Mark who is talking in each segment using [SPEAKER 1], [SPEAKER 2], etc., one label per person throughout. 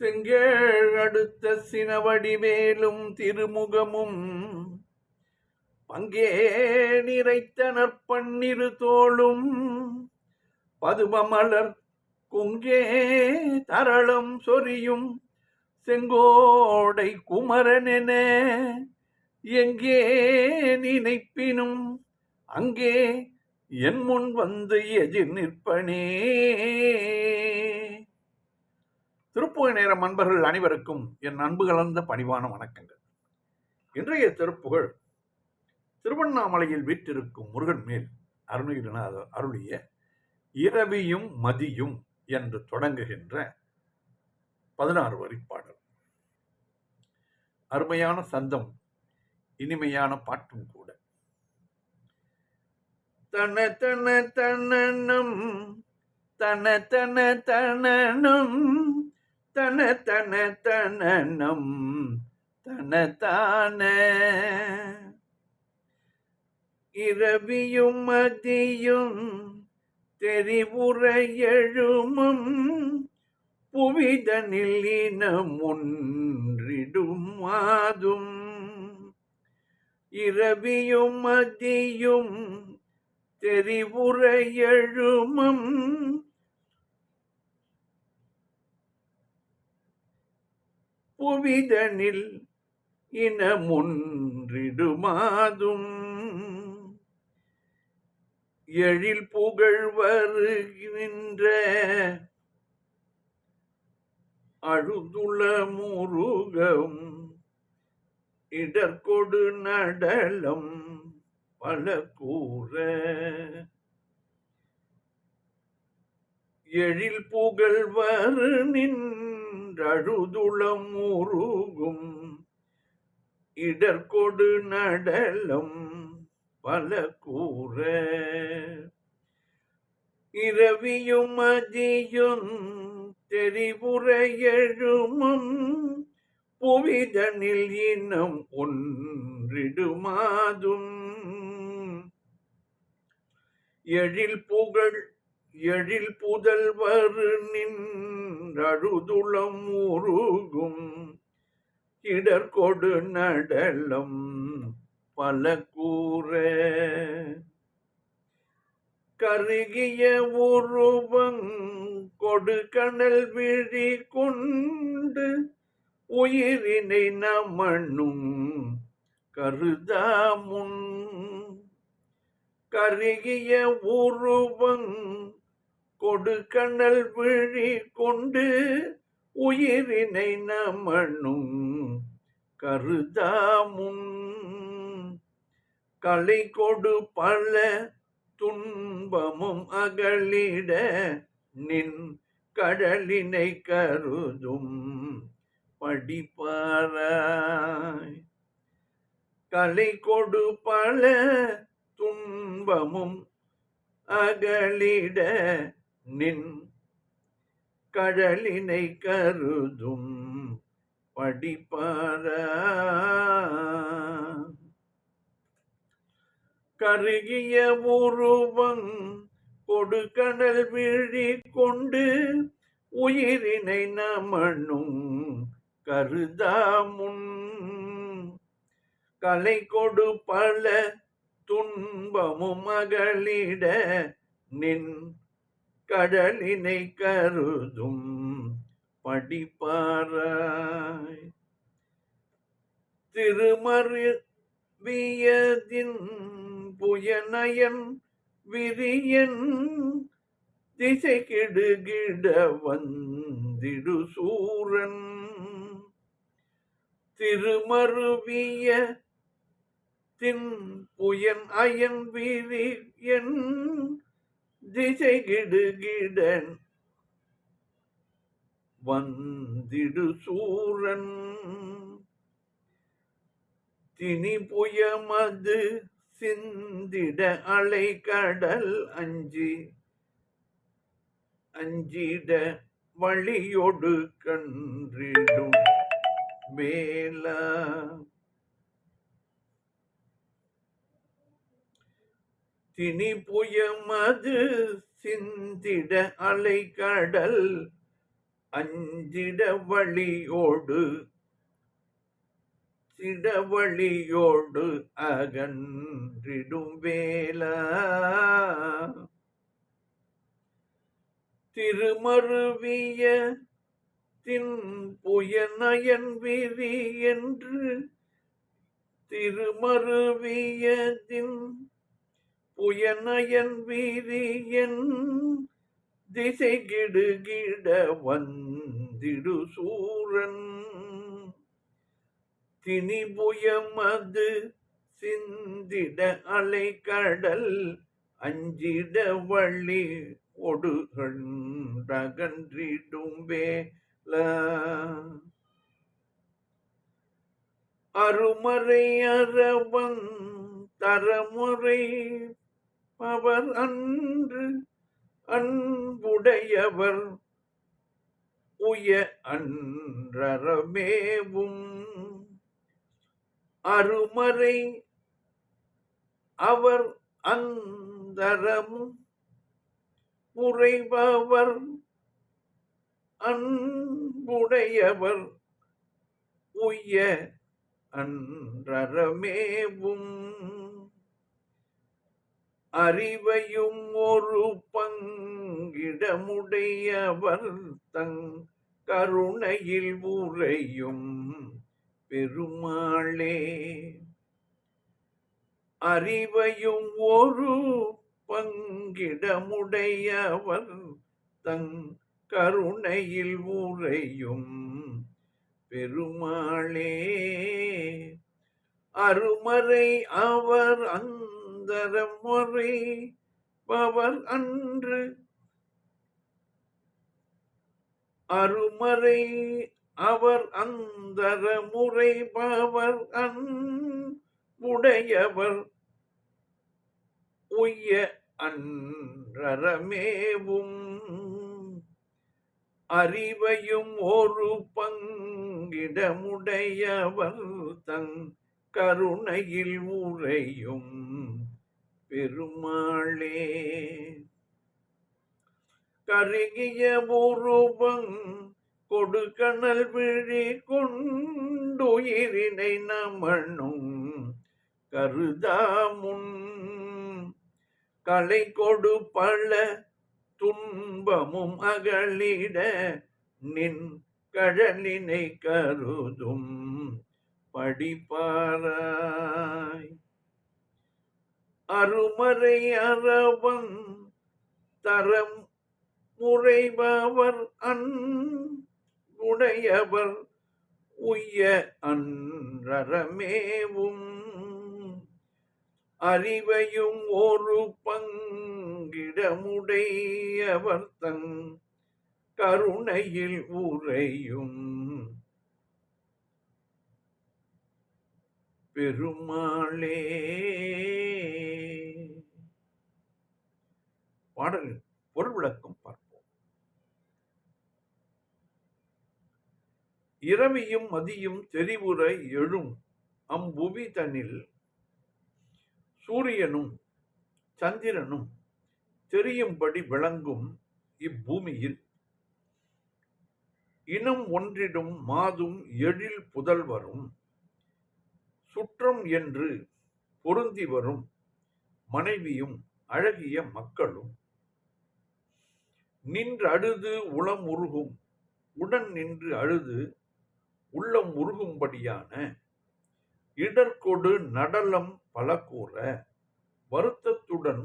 [SPEAKER 1] செங்கேழ் அடுத்த சினவடி மேலும் திருமுகமும். பங்கே நிறைத்த நற்பன்னிரு தோளும். பதுமமலர் குங்கே தரளம் சொரியும். செங்கோடை குமரனென எங்கே நினைப்பினும். அங்கே என் முன் வந்து எதிர் நிற்பனே. திருப்புகழ் நேரம் அன்பர்கள் அனைவருக்கும் என் அன்பு கலந்த பணிவான வணக்கங்கள். இன்றைய திருப்புகழ் திருவண்ணாமலையில் வீற்றிருக்கும் முருகன் மேல் அருணகிரிநாதர் அருளிய இரவியும் மதியும் என்று தொடங்குகின்ற பதினாறு வரி பாடல் அருமையான சந்தம் இனிமையான பாட்டும் கூட. தன தன தனனம் தன தன தனனும் தன தன தனம் தனதான இரவியும் மதியும் தெரிவுற புவிதனில் இனமுன்றிடும் மாதும். இரவியும் மதியும் தெரிவுற புவிதனில் இனமுன்றிடுமாதும். எழில் புகழ் வருகின்ற அழுதுள முருகம் இடர்கொடு நடலம் பல கூற. எழில் புகழ் வரு நின் உருகும் இடர்கொடு நடலம் பல கூற. இரவியும் அதியும் தெரிவுரையெழுமும் புவிதனில் இனம் ஒன்றிடுமாதும். எழில் புகழ் எழில் புதல்வர் நின்றழுதுளம் உருகும் இடர்கொடு நடலம் பல கூற. கருகிய உருவங் கொடு கணல் விழி கொண்டு. உயிரினை நமண்ணும் கருதாமுன். கருகிய உருவங் கொடுக்கணல் விழி கொண்டு உயிரினை நமனும் கருதாமுன் களை கொடு பல துன்பமும் அகலிட நின் கடலினை கருதும் படிப்பாராய். களை கொடு பல துன்பமும் அகலிட நின் கழலினை கருதும் படிப்பார கருகிய உருவம் கொடுக்கடல் விழி கொண்டு உயிரினை நமனும் கருதாமுன் கலை கொடு பல துன்பமும் மகளிட நின் கடலினை கருதும் படிப்பாராய். திருமறுவியதின் புயனயன் விரியன் திசை கெடுகிட வந்திடு சூரன். திருமருவிய தின் புயன் அயன் விரியன் திசை கிடுகிடன் வந்திடு சூரன். தினி புயமது சிந்திட அலை கடல் அஞ்சி. அஞ்சிட வழியொடு கன்றிடும். மேலா தினி புயமது சிந்திட அலை கடல் அஞ்சிட வழியோடு சிடவழியோடு அகன்றிடும் வேலா திருமருவிய தின் விரி என்று திருமருவிய தின் புயநயன் வீரியன் திசை கிடுகிட வந்திடு சூரன். திணிபுயமது சிந்திட அலை கடல் அஞ்சிட வழி ஒடுகண்டகன்றிடும் அருமறை அறவன் தரமுறை அவர் அன்று அன்புடையவர். உய அன்றரமேவும் அருமறை. அவர் அந்தரமும் முறைபவர் அன்புடையவர். உய அன்றரமேவும் அறிவையும் ஒரு பங்கிடமுடையவர் தங் கருணையில் உரையும் பெருமாளே. அறிவையும் ஒரு பங்கிடமுடையவர் தங் கருணையில் உரையும் பெருமாளே. அருமறை அவர் அந்தரமுறை பவர் அன்று. அருமறை அவர் அந்தர அன் அன்புடையவர் உய்ய அன்றரமேவும். அறிவையும் ஒரு பங்கிடமுடையவர் தங் கருணையில் உரையும் பெருமாளே. கருகிய உருவம் கொடுக்கணல் விழி கொண்டுயிரினை நமணும் கருதாமுன். கலை கொடு பல துன்பமும் அகலிட நின் கழலினை கருதும் படிப்பாராய். அருமறை அறவன் தரம் முறைபவர் அன் உடையவர் உய்ய அன்றரமேவும். அறிவையும் ஒரு பங்கிடமுடையவர் தங் கருணையில் உரையும் பெருமாளே பாடலின் பொருள் விளக்கம் பார்ப்போம். இரவியும் மதியும் தெரிவுற எழும் அம்புவி தன்னில் சூரியனும் சந்திரனும் தெரியும்படி விளங்கும் இப்பூமியில். இனம் ஒன்றிடும் மாதும் எழில் புதல் வரும் சுற்றம் என்று பொருந்தி வரும் மனைவியும் அழகிய மக்களும் நின்று அழுது உளம் உருகும். உடன் நின்று அழுது உள்ளம் உருகும்படியான இடர்கொடு நடலம் பல கூற வருத்தத்துடன்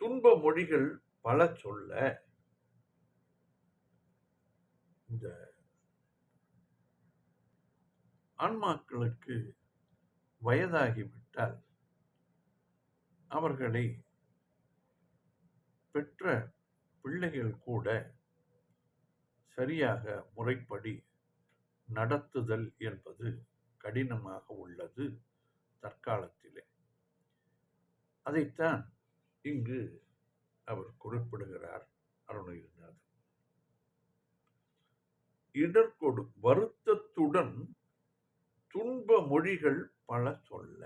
[SPEAKER 1] துன்ப மொழிகள் பல சொல்ல இந்த ஆன்மாக்களுக்கு வயதாகிவிட்டால் அவர்களை பெற்ற பிள்ளைகள் கூட சரியாக முறைப்படி நடத்துதல் என்பது கடினமாக உள்ளது தற்காலத்திலே. அதைத்தான் இங்கு அவர் குறிப்பிடுகிறார் அருணகிரிநாதன் இடர்கொடு வருத்தத்துடன் துன்ப மொழிகள் பல சொல்ல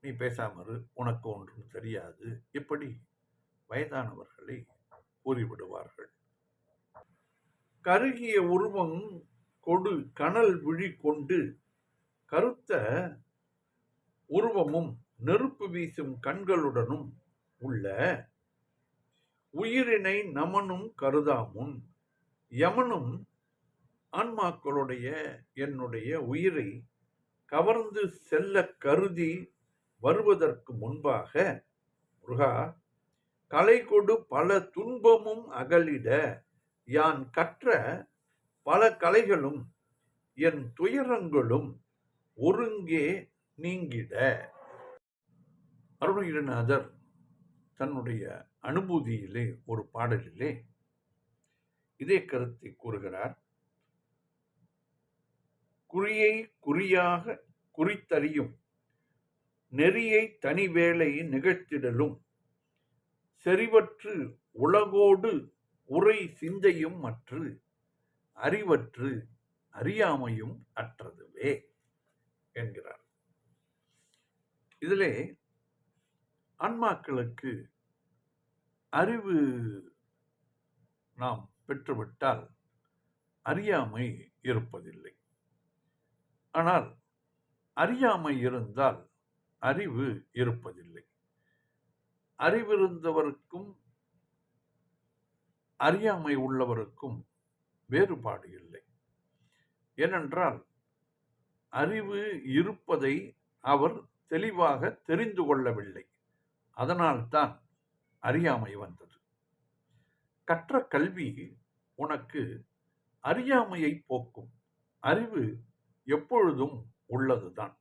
[SPEAKER 1] நீ பேசாம உனக்கு ஒன்றும் தெரியாது. எப்படி வயதானவர்களை கூறிவிடுவார்கள். கருகிய உருவம் கொடு கனல் விழி கொண்டு கருத்த உருவமும் நெருப்பு வீசும் கண்களுடனும் உள்ள உயிரினை நமனும் கருதாமுன் யமனும் ஆன்மாக்களுடைய என்னுடைய உயிரை கவர்ந்து செல்ல கருதி வருவதற்கு முன்பாக முருகா கலை கொடு பல துன்பமும் அகலிட யான் கற்ற பல கலைகளும் என் துயரங்களும் ஒருங்கே நீங்கிட. அருணகிரிநாதர் தன்னுடைய அனுபூதியிலே ஒரு பாடலிலே இதே கருத்தை கூறுகிறார். குறியை குறியாக குறித்தறியும் நெறியை தனிவேளை நிகழ்த்திடலும் செறிவற்று உலகோடு உரை சிந்தையும் மற்று அறிவற்று அறியாமையும் அற்றதுவே என்கிறார். இதிலே ஆன்மாக்களுக்கு அறிவு நாம் பெற்றுவிட்டால் அறியாமை இருப்பதில்லை. ஆனால் அறியாமை இருந்தால் அறிவு இருப்பதில்லை. அறிவிருந்தவருக்கும் அறியாமை உள்ளவருக்கும் வேறுபாடு இல்லை. ஏனென்றால் அறிவு இருப்பதை அவர் தெளிவாக தெரிந்து கொள்ளவில்லை. அதனால்தான் அறியாமை வந்தது. கற்ற கல்வி உனக்கு அறியாமையை போக்கும். அறிவு எப்பொழுதும் உள்ளதுதான்.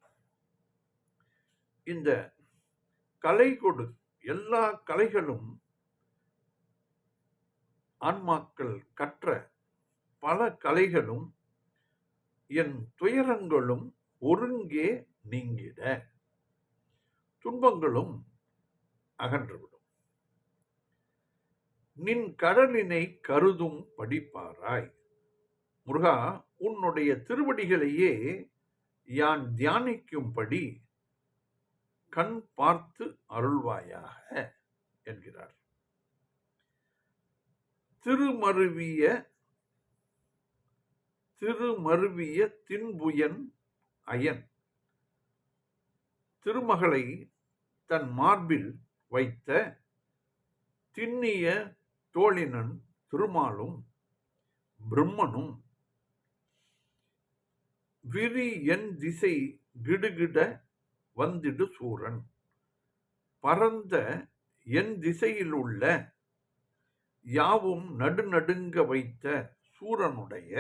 [SPEAKER 1] இந்த கலை கொடு எல்லா கலைகளும் ஆன்மாக்கள் கற்ற பல கலைகளும் என் துயரங்களும் ஒருங்கே நீங்கிட. துன்பங்களும் அகன்றுவிடும். நின் கடலினை கருதும் படிப்பாராய். முருகா உன்னுடைய திருவடிகளையே யான் தியானிக்கும்படி கண் பார்த்து அருள்வாயாக என்கிறார். திருமருவிய திருமருவிய தின்புயன் அயன். திருமகளை தன் மார்பில் வைத்த திண்ணிய தோழினன் திருமாலும் பிரம்மனும் விரி என் திசை கிடுகிட வந்திடு சூரன். பரந்த என் திசையில் உள்ள யாவும் நடுநடுங்க வைத்த சூரனுடைய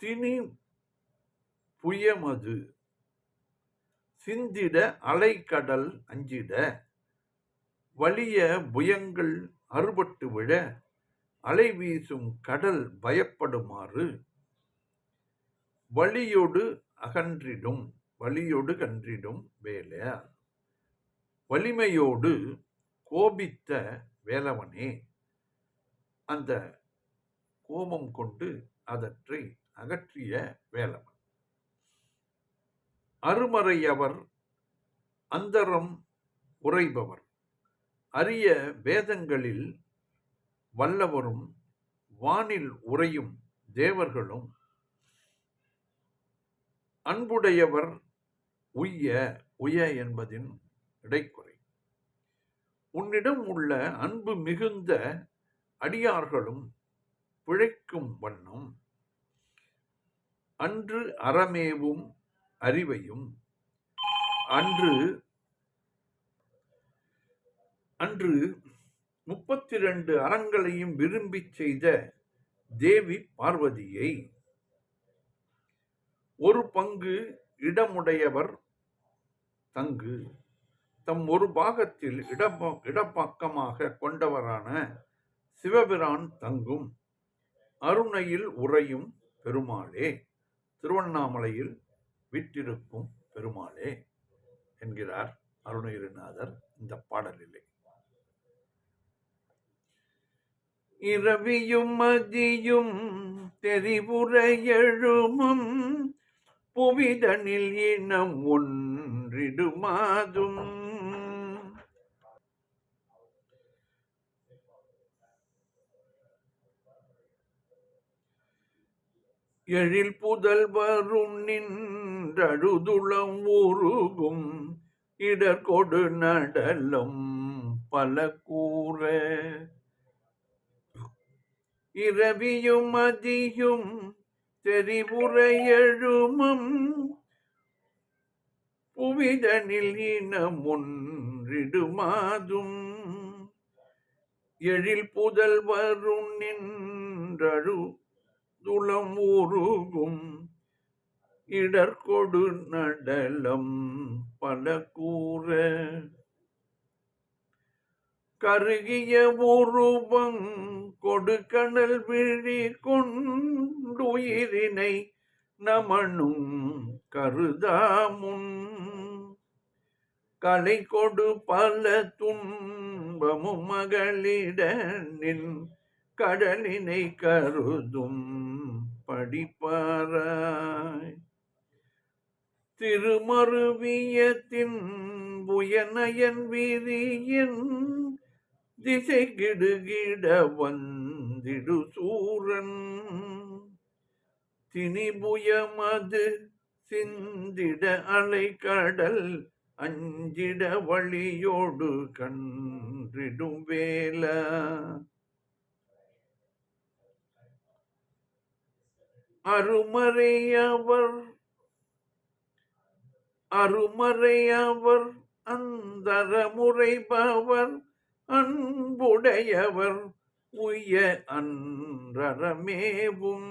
[SPEAKER 1] திணி புயமது. சிந்திட அலைக்கடல் அஞ்சிட வலிய புயங்கள் அறுபட்டு விழ அலை வீசும் கடல் பயப்படுமாறு வழியொடு அகன்றிடும் வலியொடு கன்றிடும் வேலை. வலிமையோடு கோபித்த வேலவனே அந்த கோபம் கொண்டு அதற்றை அகற்றிய வேலவன். அருமறையவர் அந்தரம் உரைபவர் அரிய வேதங்களில் வல்லவரும் வானில் உறையும் தேவர்களும் அன்புடையவர் உய்ய உய என்பதின் இடைக்குறை. உன்னிடம் உள்ள அன்பு மிகுந்த அடியார்களும் பிழைக்கும் வண்ணம். அன்று அறமேவும் அறிவையும் அன்று அன்று முப்பத்தி ரெண்டு அறங்களையும் விரும்பி செய்த தேவி பார்வதியை ஒரு பங்கு இடமுடையவர் தங்கு. தம் ஒரு பாகத்தில் இடப்ப இடப்பக்கமாக கொண்டவரான சிவபிரான் தங்கும். அருணையில் உறையும் பெருமாளே திருவண்ணாமலையில் விட்டிருக்கும் பெருமாளே என்கிறார் அருணகிரிநாதர் இந்த பாடலிலே. இரவியும் மதியும் தெரிவுற எழுமும் புவிதனில் இனம் ஒன்றிடுமாதும். எழில் புதல் வரும் நின்றழுதுளம் உருகும் இடர்கொடு நடலும் பல கூற. இரவியும் அதியும் தெரிவுரையெழுமும் புவிதனில் இனம் ஒன்றிடுமாதும். எழில் புதல்வரும் நின்றழு துளம் உருகும் இடர்கொடு நடலம் பல கூற கருகிய உருவம் கொடுக்கணல் விழி கொண்டுயிரினை நமனும் கருதாமுன். கலை கொடு பல துன்பமும் மகளிடனின் கடலினை கருதும் படிப்பாராய். திருமருவியத்தின் புயனயன் வீரியன் திசை கிடுகிட வந்திடு சூரன். திணிபுயமது சிந்திட அலை கடல் அஞ்சிட வழியோடு கன்றிடும் வேல. அருமறையவர் அருமறையவர் அந்தரமுறைபவர் அன்புடையவர் உய அன்றரமேவும்.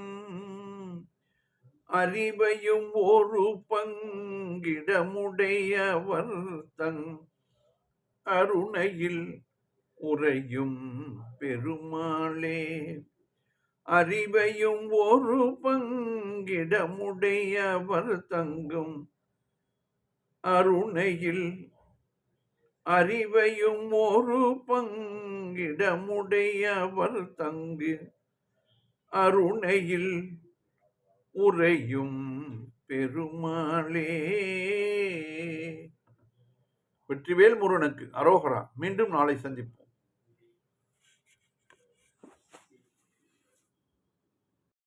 [SPEAKER 1] அறிவையும் ஒரு பங்கிடமுடையவர் தங் அருணையில் உறையும் பெருமாளே. அறிவையும் ஒரு பங்கிடமுடையவர் தங்கும் அருணையில் அறிவையும் ஒரு பங்கிடமுடையவர் தங்கு. அருணையில் உறையும் பெருமாளே. வெற்றிவேல் முருகனுக்கு அரோகரா மீண்டும் நாளை சந்திப்போம்.